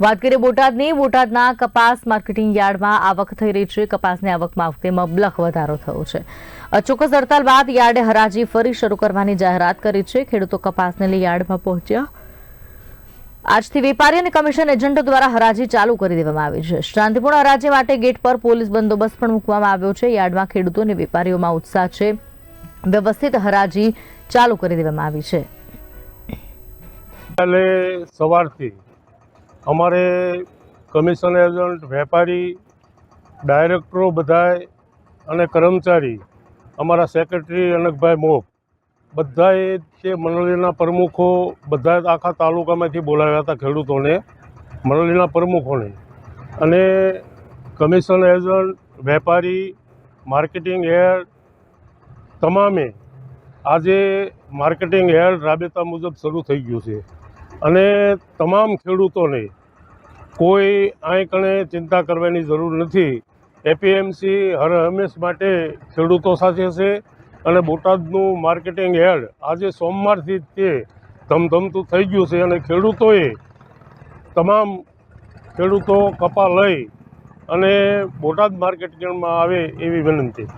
વાત કરીએ બોટાદની. બોટાદના કપાસ માર્કેટિંગ યાર્ડમાં આવક થઈ રહી છે. કપાસની આવકમાં વખતે મબલખ વધારો થયો છે. અચોક્કસ હડતાલ બાદ યાર્ડે હરાજી ફરી શરૂ કરવાની જાહેરાત કરી છે. ખેડૂતો કપાસને લઈ યાર્ડમાં પહોંચ્યા. આજથી વેપારી અને કમિશન એજન્ટો દ્વારા હરાજી ચાલુ કરી દેવામાં આવી છે. શાંતિપૂર્ણ હરાજી માટે ગેટ પર પોલીસ બંદોબસ્ત પણ મૂકવામાં આવ્યો છે. યાર્ડમાં ખેડૂતો અને વેપારીઓમાં ઉત્સાહ છે. વ્યવસ્થિત હરાજી ચાલુ કરી દેવામાં આવી છે. સવારથી અમારે કમિશન એજન્ટ, વેપારી, ડાયરેક્ટરો બધાય અને કર્મચારી, અમારા સેક્રેટરી અનકભાઈ મોપ, બધાએ જે મંડળીના પ્રમુખો બધા આખા તાલુકામાંથી બોલાવ્યા હતા ખેડૂતોને, મંડળીના પ્રમુખોને. અને કમિશન એજન્ટ, વેપારી, માર્કેટિંગ હેડ તમામે આજે માર્કેટિંગ હેડ રાબેતા મુજબ શરૂ થઈ ગયું છે. અને તમામ ખેડૂતોને કોઈ અહીં કણે ચિંતા કરવાની જરૂર નથી. એપીએમસી હર હંમેશ માટે ખેડૂતો સાથે છે અને બોટાદનું માર્કેટિંગ હેડ આજે સોમવારથી તે ધમધમતું થઈ ગયું છે અને ખેડૂતોએ તમામ ખેડૂતો કપા લઈ અને બોટાદ માર્કેટિંગમાં આવે એવી વિનંતી.